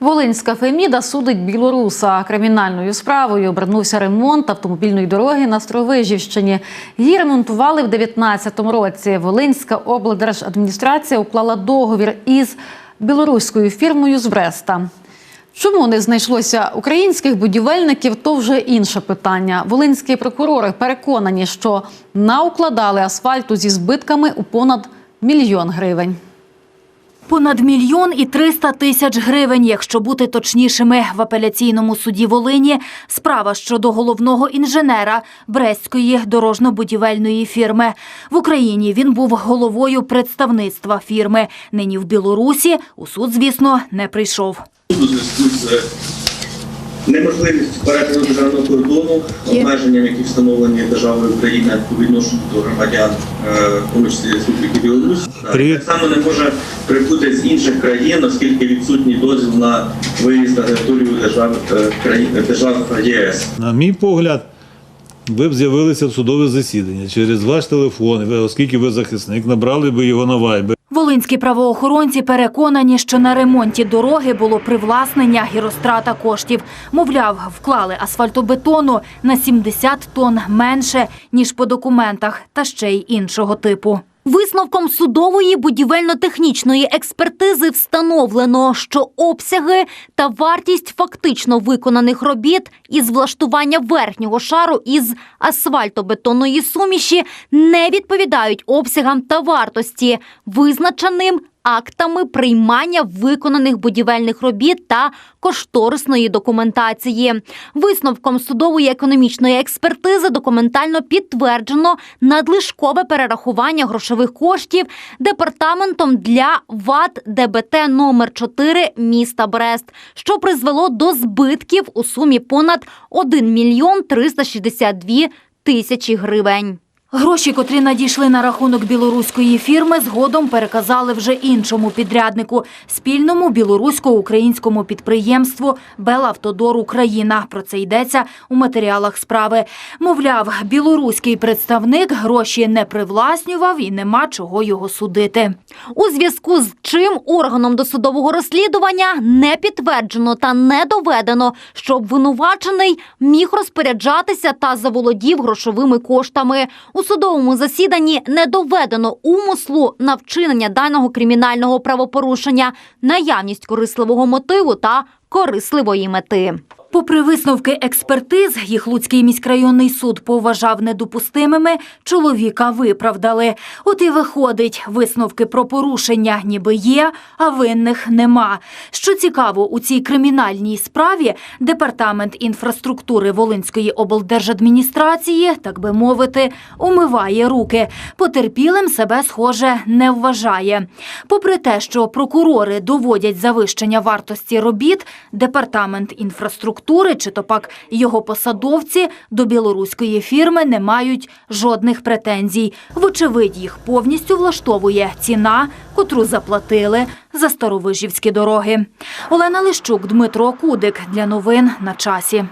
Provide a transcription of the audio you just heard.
Волинська Феміда судить білоруса. Кримінальною справою обернувся ремонт автомобільної дороги на Стровижівщині. Її ремонтували в 2019 році. Волинська облдержадміністрація уклала договір із білоруською фірмою з Бреста. Чому не знайшлося українських будівельників, то вже інше питання. Волинські прокурори переконані, що наукладали асфальту зі збитками у понад мільйон гривень. Понад мільйон і 300 тисяч гривень, якщо бути точнішими, в апеляційному суді Волині справа щодо головного інженера Брестської дорожно-будівельної фірми. В Україні він був головою представництва фірми. Нині в Білорусі у суд, звісно, не прийшов. Зв'язку перетину державного кордону, обмеженням, які встановлені державою України по відношенню до громадян, е, в тому числі Республіки Білорусь, так само не може прибути з інших країн, оскільки відсутній дозвіл на виїзд на територію держав е, країн держав ЄС. На мій погляд, ви б з'явилися в судове засідання через ваш телефон, оскільки ви захисник, набрали би його на вайбер. Волинські правоохоронці переконані, що на ремонті дороги було привласнення і розтрата коштів. Мовляв, вклали асфальтобетону на 70 тонн менше, ніж по документах, та ще й іншого типу. Висновком судової будівельно-технічної експертизи встановлено, що обсяги та вартість фактично виконаних робіт із влаштування верхнього шару із асфальтобетонної суміші не відповідають обсягам та вартості, визначеним актами приймання виконаних будівельних робіт та кошторисної документації. Висновком судової економічної експертизи документально підтверджено надлишкове перерахування грошових коштів департаментом для ВАД ДБТ номер 4 міста Брест, що призвело до збитків у сумі понад 1 мільйон 362 тисячі гривень. Гроші, котрі надійшли на рахунок білоруської фірми, згодом переказали вже іншому підряднику спільному білорусько-українському підприємству Белавтодор Україна. Про це йдеться у матеріалах справи. Мовляв, білоруський представник гроші не привласнював і нема чого його судити. У зв'язку з чим органом досудового розслідування не підтверджено та не доведено, що обвинувачений міг розпоряджатися та заволодів грошовими коштами. У судовому засіданні не доведено умислу на вчинення даного кримінального правопорушення, наявність корисливого мотиву та корисливої мети. Попри висновки експертиз, їх Луцький міськрайонний суд поважав недопустимими, чоловіка виправдали. От і виходить, висновки про порушення ніби є, а винних нема. Що цікаво, у цій кримінальній справі департамент інфраструктури Волинської облдержадміністрації, так би мовити, умиває руки. Потерпілим себе, схоже, не вважає. Попри те, що прокурори доводять завищення вартості робіт, департамент інфраструктури чи то пак його посадовці до білоруської фірми не мають жодних претензій. Вочевидь, їх повністю влаштовує ціна, котру заплатили за старовижівські дороги. Олена Лищук, Дмитро Кудик для новин на часі.